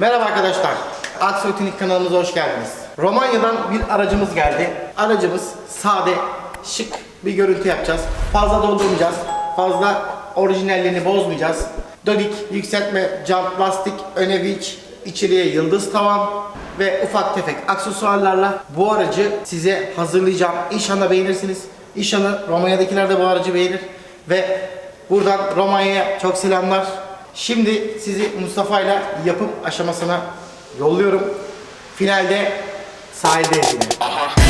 Merhaba arkadaşlar. Aksoytinik kanalımıza hoş geldiniz. Romanya'dan bir aracımız geldi. Aracımız sade, şık bir görüntü yapacağız. Fazla doldurmayacağız. Fazla orijinalliğini bozmayacağız. Dödik, yükseltme, cam, lastik, öne viç, içeriye yıldız tavan ve ufak tefek aksesuarlarla bu aracı size hazırlayacağım. İnşallah beğenirsiniz. İnşallah Romanya'dakiler de bu aracı beğenir. Ve buradan Romanya'ya çok selamlar. Şimdi sizi Mustafa ile yapım aşamasına yolluyorum. Finalde sahildeyiz yine.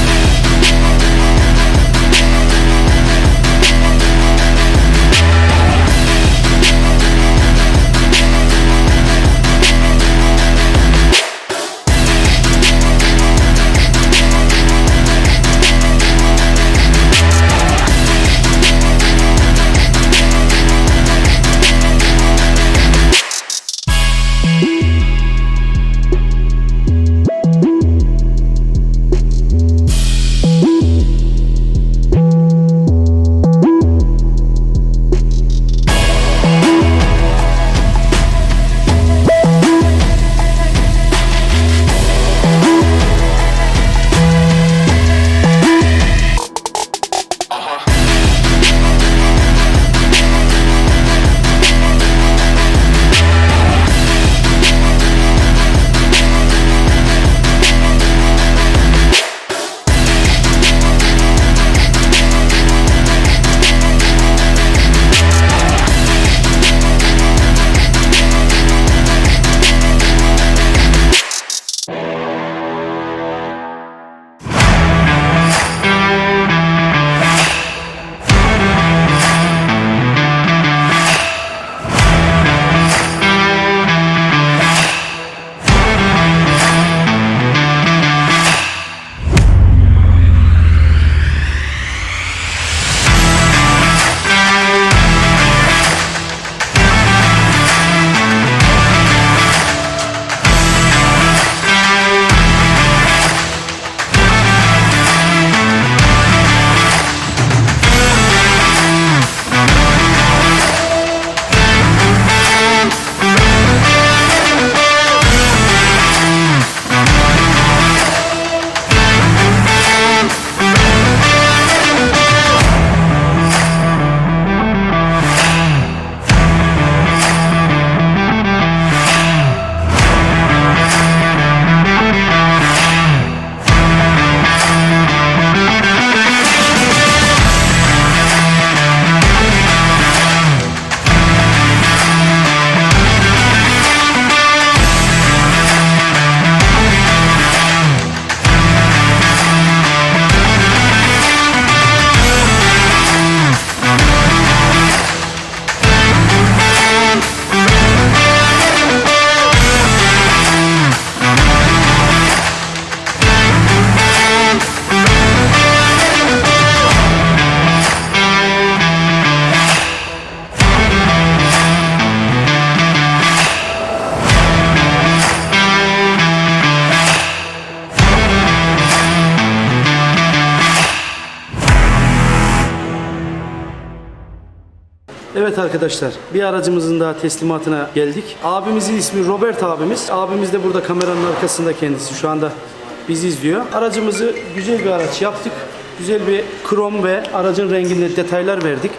Evet arkadaşlar bir aracımızın daha teslimatına geldik. Abimizin ismi Robert abimiz. Abimiz de burada kameranın arkasında kendisi şu anda bizi izliyor. Aracımızı güzel bir araç yaptık. Güzel bir krom ve aracın renginde detaylar verdik.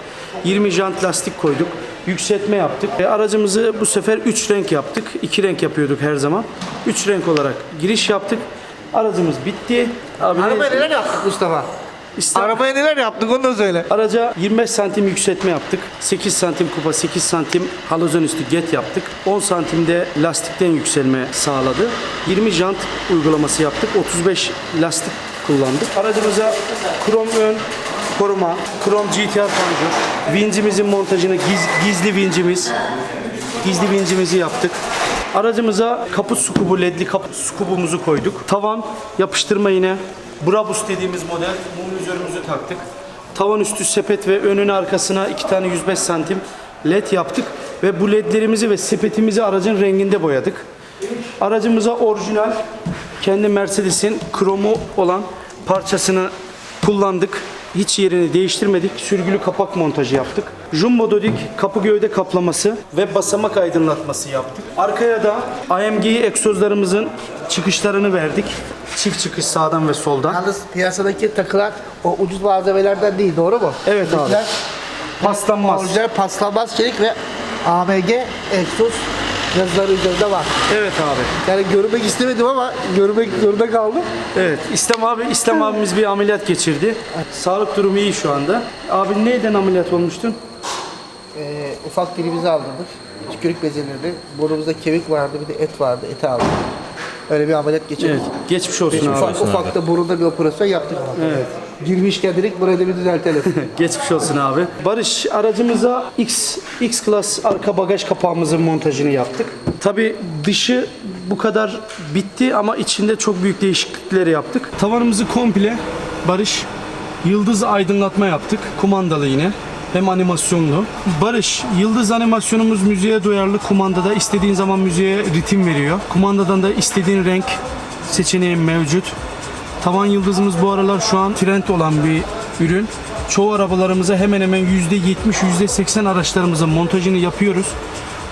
20 jant lastik koyduk. Yükseltme yaptık. E, aracımızı bu sefer 3 renk yaptık. 2 renk yapıyorduk her zaman. 3 renk olarak giriş yaptık. Aracımız bitti. Abi ne- Arabaya neler yaptık Mustafa? İster- Arabaya neler yaptık onu da söyle. Araca 25 santim yükseltme yaptık. 8 santim kupa, 8 santim halozon üstü get yaptık. 10 santimde lastikten yükselme sağladı. 20 jant uygulaması yaptık. 35 lastik kullandık. Aracımıza krom ön koruma, krom GTR panjur, vincimizin montajını giz- gizli vincimiz, gizli vincimizi yaptık. Aracımıza kaput skubu, ledli kaput skubumuzu koyduk. Tavan yapıştırma yine Brabus dediğimiz model monitörümüzü taktık. Tavan üstü sepet ve önüne arkasına iki tane 105 santim led yaptık. Ve bu ledlerimizi ve sepetimizi aracın renginde boyadık. Aracımıza orijinal kendi Mercedes'in kromu olan parçasını kullandık. Hiç yerini değiştirmedik. Sürgülü kapak montajı yaptık. Jumbo Dodik kapı gövde kaplaması ve basamak aydınlatması yaptık. Arkaya da AMG egzozlarımızın çıkışlarını verdik. Çift çıkış sağdan ve soldan. Yalnız piyasadaki takılar o ucuz malzemelerden değil doğru mu? Evet abi. Bizler Paslanmaz. Orijinal paslanmaz çelik ve AMG egzoz yazıları üzerinde var. Evet abi. Yani görmek istemedim ama görmek zorunda kaldım. Evet. İslam abi İslam abimiz bir ameliyat geçirdi. Sağlık durumu iyi şu anda. Abi neyden ameliyat olmuştun? Ee, ufak dilimizi aldırdık. Tükürük bezeleri, burnumuzda kemik vardı bir de et vardı. Eti aldık. Öyle bir ameliyat geçirdik. Evet. Geçmiş olsun abi. Ufak, ufak da burunda bir operasyon yaptık. Evet. Girmişken dedik burayı da bir düzeltelim. Geçmiş olsun abi. Barış aracımıza X X Class arka bagaj kapağımızın montajını yaptık. Tabi dışı bu kadar bitti ama içinde çok büyük değişiklikleri yaptık. Tavanımızı komple Barış yıldız aydınlatma yaptık. Kumandalı yine. Hem animasyonlu. Barış, yıldız animasyonumuz müziğe duyarlı. Kumandada istediğin zaman müziğe ritim veriyor. Kumandadan da istediğin renk seçeneği mevcut. Tavan yıldızımız bu aralar şu an trend olan bir ürün. Çoğu arabalarımıza hemen hemen %70, %80 araçlarımıza montajını yapıyoruz.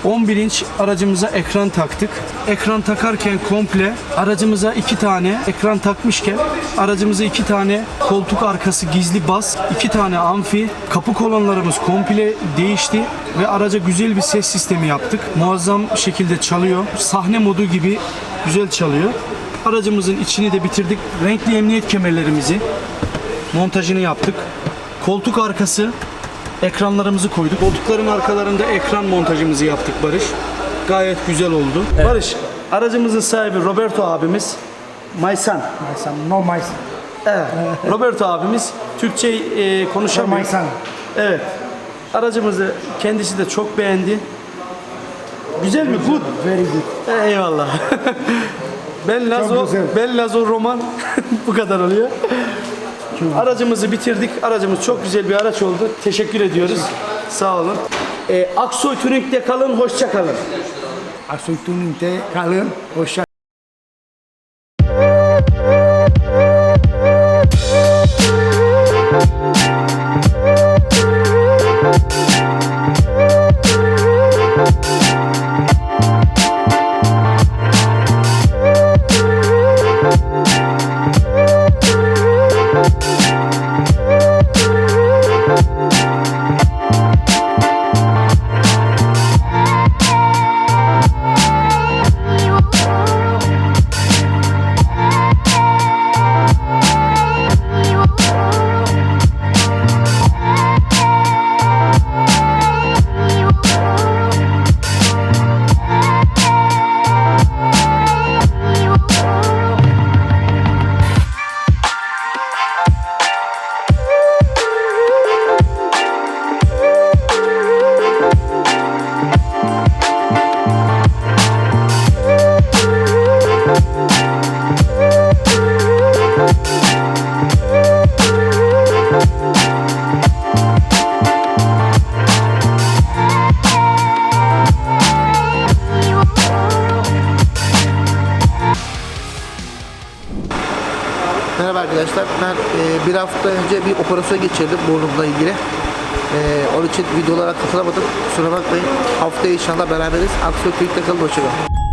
11 inç aracımıza ekran taktık. Ekran takarken komple aracımıza iki tane ekran takmışken aracımıza iki tane koltuk arkası gizli bas, iki tane amfi, kapı kolonlarımız komple değişti ve araca güzel bir ses sistemi yaptık. Muazzam şekilde çalıyor. Sahne modu gibi güzel çalıyor. Aracımızın içini de bitirdik. Renkli emniyet kemerlerimizi montajını yaptık. Koltuk arkası ekranlarımızı koyduk. Koltukların arkalarında ekran montajımızı yaptık Barış. Gayet güzel oldu. Barış, aracımızın sahibi Roberto abimiz. Maysan. Maysan, no Maysan. Evet. Roberto abimiz Türkçe e, konuşamıyor. Maysan. Evet. Aracımızı kendisi de çok beğendi. Güzel mi? Good. Very good. Eyvallah. ben Lazo, ben Lazo Roman bu kadar oluyor. Aracımızı bitirdik. Aracımız çok güzel bir araç oldu. Teşekkür ediyoruz. Sağ olun. Ee, Aksoy Tuning'de kalın, hoşça kalın. Aksoy Tuning'de kalın. Hoşça Ben e, bir hafta önce bir operasyon geçirdim burnumla ilgili. E, onun için videolara katılamadım. Kusura bakmayın. Haftaya inşallah beraberiz. Aksiyon Kıyık'ta kalın. Hoşçakalın.